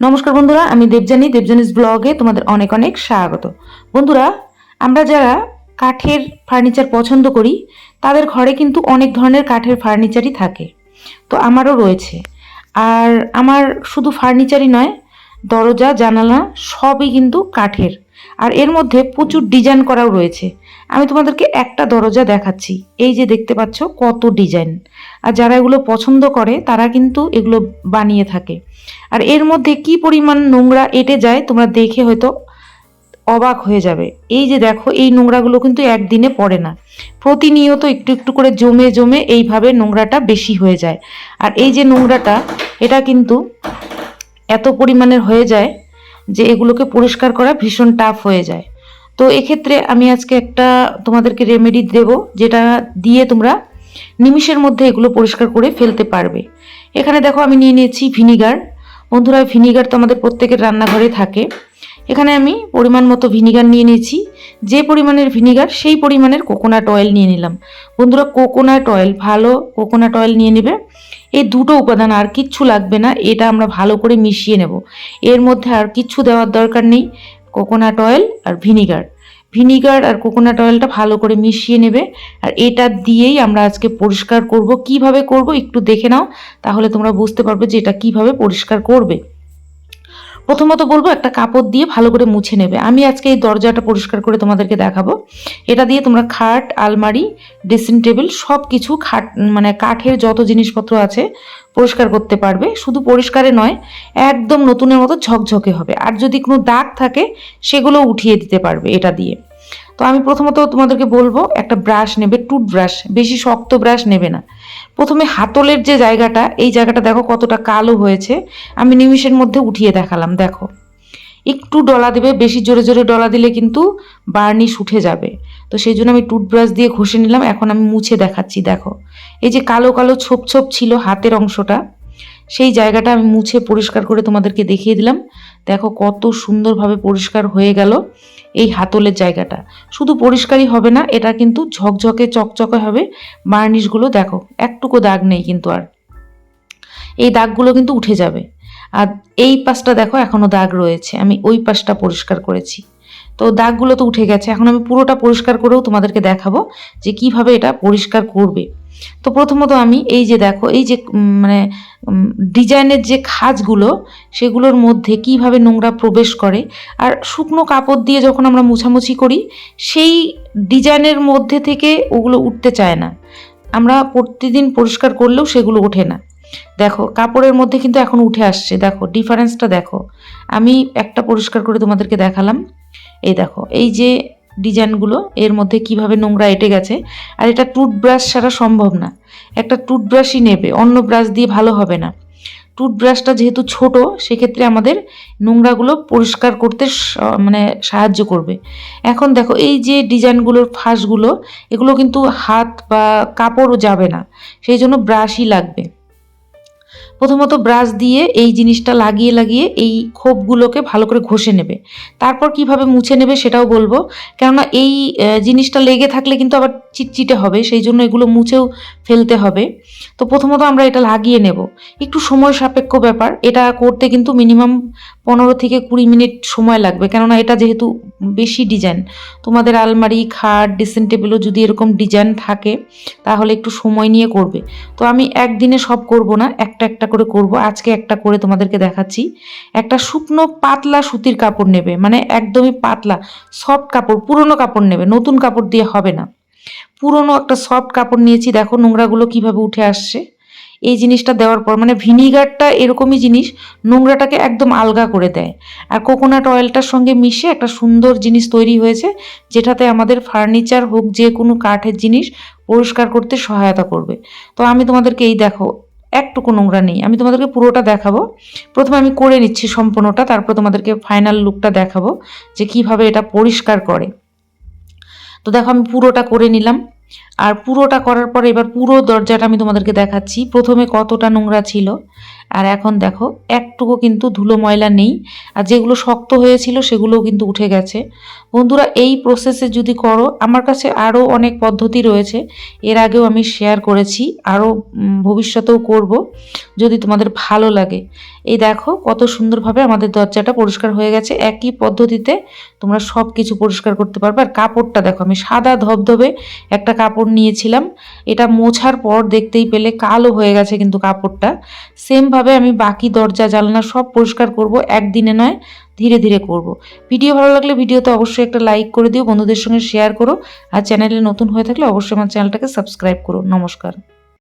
নমস্কার বন্ধুরা, আমি দেবজানী দেবজানিস ব্লগে তোমাদের অনেক অনেক স্বাগত। বন্ধুরা, আমরা যারা কাঠের ফার্নিচার পছন্দ করি, তাদের ঘরে কিন্তু অনেক ধরনের কাঠের ফার্নিচারই থাকে। তো আমারও রয়েছে। আর আমার শুধু ফার্নিচারই নয়, দরজা, জানালা, সবই কিন্তু কাঠের। আর এর মধ্যে প্রচুর ডিজাইন করাও রয়েছে। আমি তোমাদেরকে একটা দরজা দেখাচ্ছি। এই যে দেখতে পাচ্ছ কত ডিজাইন আর যারা এগুলো পছন্দ করে, তারা কিন্তু এগুলো বানিয়ে থাকে। আর এর মধ্যে কি পরিমাণ নোংরা এঁটে যায়, তোমরা দেখে হয়তো অবাক হয়ে যাবে। এই যে দেখো, এই নোংরাগুলো কিন্তু একদিনে পড়ে না। প্রতিনিয়ত একটু একটু করে জমে জমে এইভাবে নোংরাটা বেশি হয়ে যায়। আর এই যে নোংরাটা, এটা কিন্তু এত পরিমাণের হয়ে যায় যে এগুলোকে পরিষ্কার করা ভীষণ টাফ হয়ে যায়। তো এক্ষেত্রে আমি আজকে একটা তোমাদেরকে রেমেডি দেব, যেটা দিয়ে তোমরা নিমিষের মধ্যে এগুলো পরিষ্কার করে ফেলতে পারবে। এখানে দেখো আমি নিয়ে নিয়েছি ভিনিগার বন্ধুরা ভিনিগার তো আমাদের প্রত্যেকের রান্নাঘরে থাকে। এখানে আমি পরিমাণ মতো ভিনিগার নিয়ে নিয়েছি। যে পরিমাণের ভিনিগার, সেই পরিমাণের কোকোনাট অয়েল নিয়ে নিলাম। বন্ধুরা কোকোনাট অয়েল ভালো কোকোনাট অয়েল নিয়ে নেবে। এই দুটো উপাদান আর কিচ্ছু লাগবে না, এটা আমরা ভালো করে মিশিয়ে নেব। এর মধ্যে আর কিচ্ছু দেওয়ার দরকার নেই কোকোনাট অয়েল আর ভিনিগার ভিনিগার আর কোকোনাট অয়েলটা ভালো করে মিশিয়ে নেবে। আর এটা দিয়েই আমরা আজকে পরিষ্কার করব। কীভাবে করব একটু দেখে নাও, তাহলে তোমরা বুঝতে পারবে যে এটা কীভাবে পরিষ্কার করবে। প্রথমত বলব একটা কাপড় দিয়ে ভালো করে মুছে নেবে। আমি আজকে এই দরজাটা পরিষ্কার করে তোমাদেরকে দেখাবো। এটা দিয়ে তোমরা খাট, আলমারি ড্রেসিং টেবিল সব কিছু খাট মানে কাঠের যত জিনিসপত্র আছে পরিষ্কার করতে পারবে। শুধু পরিষ্কারে নয়, একদম নতুনের মতো ঝকঝকে হবে। আর যদি কোনো দাগ থাকে, সেগুলো উঠিয়ে দিতে পারবে এটা দিয়ে। তো আমি প্রথমত তোমাদেরকে বলব, একটা ব্রাশ নেবে টুথ ব্রাশ বেশি শক্ত ব্রাশ নেবে না। প্রথমে হাতলের যে জায়গাটা, এই জায়গাটা দেখো কতটা কালো হয়েছে। আমি নিমিষের মধ্যে উঠিয়ে দেখালাম, দেখো। একটু ডলা দেবে, বেশি জোরে জোরে ডলা দিলে কিন্তু বার্নিশ উঠে যাবে। তো সেই জন্য আমি টুথব্রাশ দিয়ে ঘষে নিলাম, এখন আমি মুছে দেখাচ্ছি, দেখো। এই যে কালো কালো ছোপ ছোপ ছিল হাতের অংশটা, সেই জায়গাটা আমি মুছে পরিষ্কার করে তোমাদেরকে দেখিয়ে দিলাম। দেখো কত সুন্দরভাবে পরিষ্কার হয়ে গেল এই হাতলের জায়গাটা। শুধু পরিষ্কারই হবে না, এটা কিন্তু ঝকঝকে চকচকে হবে। বার্নিশগুলো দেখো, একটুকু দাগ নেই কিন্তু আর। এই দাগগুলো কিন্তু উঠে যাবে। আর এই পাশটা দেখো এখনও দাগ রয়েছে। আমি ওই পাশটা পরিষ্কার করেছি। তো দাগগুলো তো উঠে গেছে। এখন আমি পুরোটা পরিষ্কার করেও তোমাদেরকে দেখাবো যে কীভাবে এটা পরিষ্কার করবে। তো প্রথমত আমি এই যে দেখো, এই যে মানে ডিজাইনের যে খাজগুলো, সেগুলোর মধ্যে কীভাবে নোংরা প্রবেশ করে। আর শুকনো কাপড় দিয়ে যখন আমরা মুছামুছি করি, সেই ডিজাইনের মধ্যে থেকে ওগুলো উঠতে চায় না। আমরা প্রতিদিন পরিষ্কার করলেও সেগুলো ওঠে না। দেখো, কাপড়ের মধ্যে কিন্তু এখন উঠে আসছে। দেখো ডিফারেন্সটা দেখো। আমি একটা পরিষ্কার করে তোমাদেরকে দেখালাম। এই দেখো, এই যে ডিজাইনগুলো, এর মধ্যে কীভাবে নোংরা এঁটে গেছে, আর এটা টুথব্রাশ ছাড়া সম্ভব না। একটা টুথব্রাশই নেবে, অন্য ব্রাশ দিয়ে ভালো হবে না। টুথব্রাশটা যেহেতু ছোট, সেক্ষেত্রে আমাদের নোংরাগুলো পরিষ্কার করতে মানে সাহায্য করবে। এখন দেখো, এই যে ডিজাইনগুলোর ফাঁসগুলো, এগুলো কিন্তু হাত বা কাপড়ও যাবে না, সেই জন্য ব্রাশই লাগবে। প্রথমত ব্রাশ দিয়ে এই জিনিসটা লাগিয়ে লাগিয়ে এই খোপগুলোকে ভালো করে ঘষে নেবে। তারপর কীভাবে মুছে নেবে সেটাও বলব। কেননা এই জিনিসটা লেগে থাকলে কিন্তু আবার চিটচিটে হবে, সেই জন্য এগুলো মুছেও ফেলতে হবে। তো প্রথমত আমরা এটা লাগিয়ে নেব। একটু সময় সাপেক্ষ ব্যাপার। এটা করতে কিন্তু মিনিমাম পনেরো থেকে কুড়ি মিনিট সময় লাগবে। কেননা এটা যেহেতু বেশি ডিজাইন, তোমাদের আলমারি, খাট ড্রেসিং টেবিলও যদি এরকম ডিজাইন থাকে, তাহলে একটু সময় নিয়ে করবে। তো আমি একদিনে সব করব না, একটা একটা করে করব। আজকে একটা করে তোমাদেরকে দেখাচ্ছি। একটা শুকনো পাতলা সুতির কাপড় নেবে মানে একদমই পাতলা সফট কাপড়, পুরনো কাপড় নেবে, নতুন কাপড় দিয়ে হবে না। পুরনো একটা সফট কাপড় নিয়েছি, দেখো নোংরাগুলো কীভাবে উঠে আসছে। এই জিনিসটা দেওয়ার পর মানে ভিনিগারটা এরকমই জিনিস, নোংরাটাকে একদম আলগা করে দেয়। আর কোকোনাট অয়েলটার সঙ্গে মিশে একটা সুন্দর জিনিস তৈরি হয়েছে, যেটাতে আমাদের ফার্নিচার হোক, যে কোনো কাঠের জিনিস পরিষ্কার করতে সহায়তা করবে। তো আমি তোমাদেরকে এই দেখো, একটুকু নোংরা নেই। আমি তোমাদেরকে পুরোটা দেখাবো। প্রথমে আমি করে নিচ্ছি সম্পূর্ণটা, তারপর তোমাদেরকে ফাইনাল লুকটা দেখাবো, যে কীভাবে এটা পরিষ্কার করে। তো দেখো আমি পুরোটা করে নিলাম। আর পুরোটা করার পরে এবার পুরো দরজাটা আমি তোমাদেরকে দেখাচ্ছি। প্রথমে কতটা নোংরা ছিল। আর এখন দেখো, একটুকু কিন্তু ধুলো ময়লা নেই। আর যেগুলো শক্ত হয়েছিল সেগুলোও কিন্তু উঠে গেছে। বন্ধুরা, এই প্রসেসে যদি করো, আমার কাছে আরও অনেক পদ্ধতি রয়েছে। এর আগেও আমি শেয়ার করেছি, আরও ভবিষ্যতেও করব, যদি তোমাদের ভালো লাগে। এই দেখো, কত সুন্দরভাবে আমাদের দরজাটা পরিষ্কার হয়ে গেছে। একই পদ্ধতিতে তোমরা সব কিছু পরিষ্কার করতে পারবে। আর কাপড়টা দেখো, আমি সাদা ধবধবে একটা কাপড় নিয়েছিলাম। এটা মোছার পর দেখতেই পেলে কালো হয়ে গেছে কিন্তু কাপড়টা। সেমভাবে আমি বাকি দরজা, জানলা সব পরিষ্কার করব, একদিনে নয়, ধীরে ধীরে করব। ভিডিও ভালো লাগলে ভিডিওতে অবশ্যই একটা লাইক করে দিও, বন্ধুদের সঙ্গে শেয়ার করো। আর চ্যানেলে নতুন হয়ে থাকলে অবশ্যই আমার চ্যানেলটাকে সাবস্ক্রাইব করো। নমস্কার।